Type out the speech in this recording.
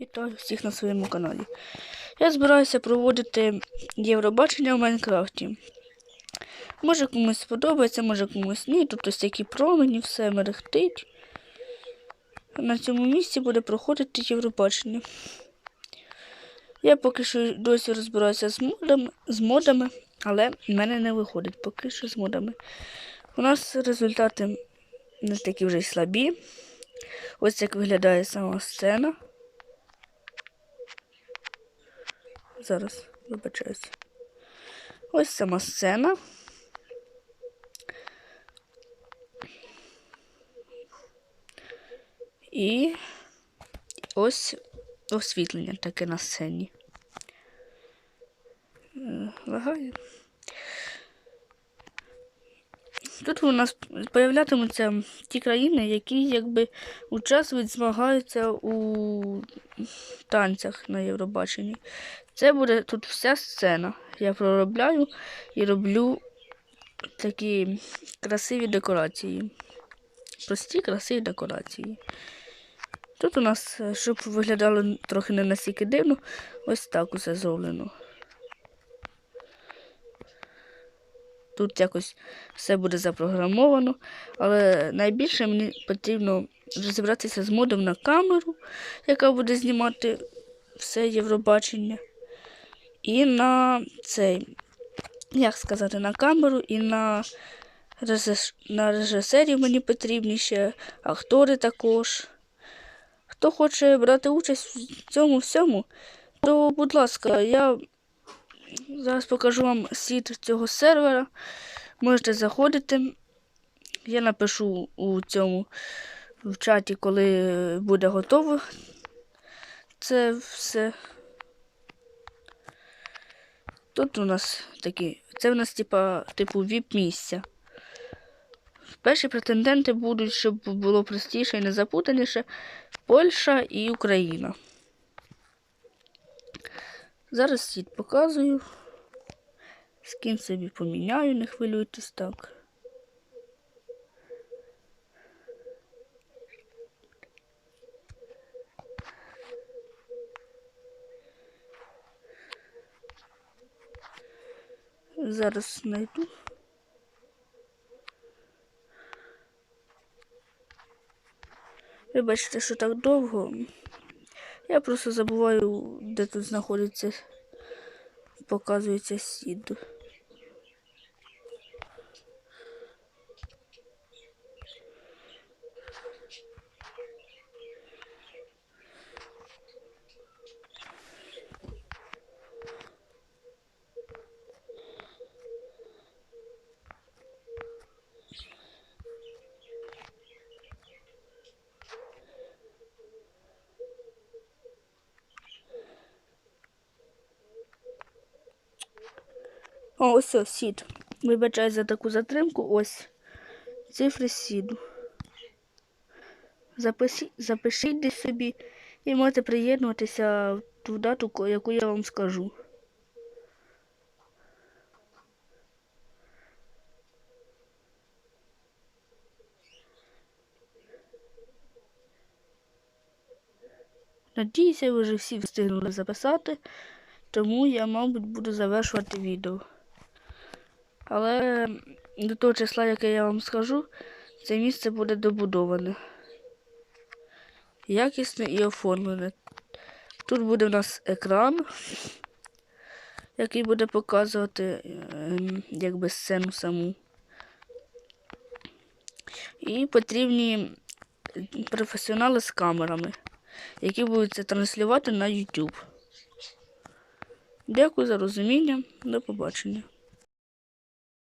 Вітаю всіх на своєму каналі. Я збираюся проводити Євробачення в Майнкрафті. Може комусь сподобається, може комусь ні. Тут ось такі промені, все мерехтить. На цьому місці буде проходити Євробачення. Я поки що досі розбираюся з модами, з модами, але в мене не виходить поки що з модами. У нас результати не такі вже й слабі. Ось як виглядає сама сцена. Зараз вибачаюся. Ось сама сцена. І ось освітлення таке на сцені. Лагає. Тут у нас появлятимуться ті країни, які якби участвують, змагаються у танцях на Євробаченні. Це буде тут вся сцена. Я проробляю і роблю такі красиві декорації. Прості красиві декорації. Тут у нас, е, щоб виглядало трохи не настільки дивно, ось так усе зроблено. Тут якось все буде запрограмовано, але найбільше мені потрібно розібратися з модом на камеру, яка буде знімати все Євробачення. І на цей, як сказати, на камеру і на, на режисерів мені потрібні ще актори також. Хто хоче брати участь в цьому всьому, то, будь ласка, я зараз покажу вам сіт цього сервера. Можете заходити. Я напишу у цьому в чаті, коли буде готово це все. Тут у нас такі, це у нас типа, типу віп-місця. Перші претенденти будуть, щоб було простіше і не запутаніше, Польща і Україна. Зараз сіт показую. Скін собі поміняю, не хвилюйтесь так. Зараз знайду. Вибачте, що так довго. Я просто забуваю, де тут знаходиться, показується сід. О, ось ось сід. Вибачаю за таку затримку. Ось цифри сіду. Запишіть, запишіть десь собі і можете приєднуватися в ту дату, яку я вам скажу. Надіюся, ви вже всі встигнули записати, тому я, мабуть, буду завершувати відео. Але до того числа, яке я вам скажу, це місце буде добудоване. Якісне і оформлене. Тут буде в нас екран, який буде показувати ем, якби сцену саму. І потрібні професіонали з камерами, які будуть це транслювати на YouTube. Дякую за розуміння. До побачення.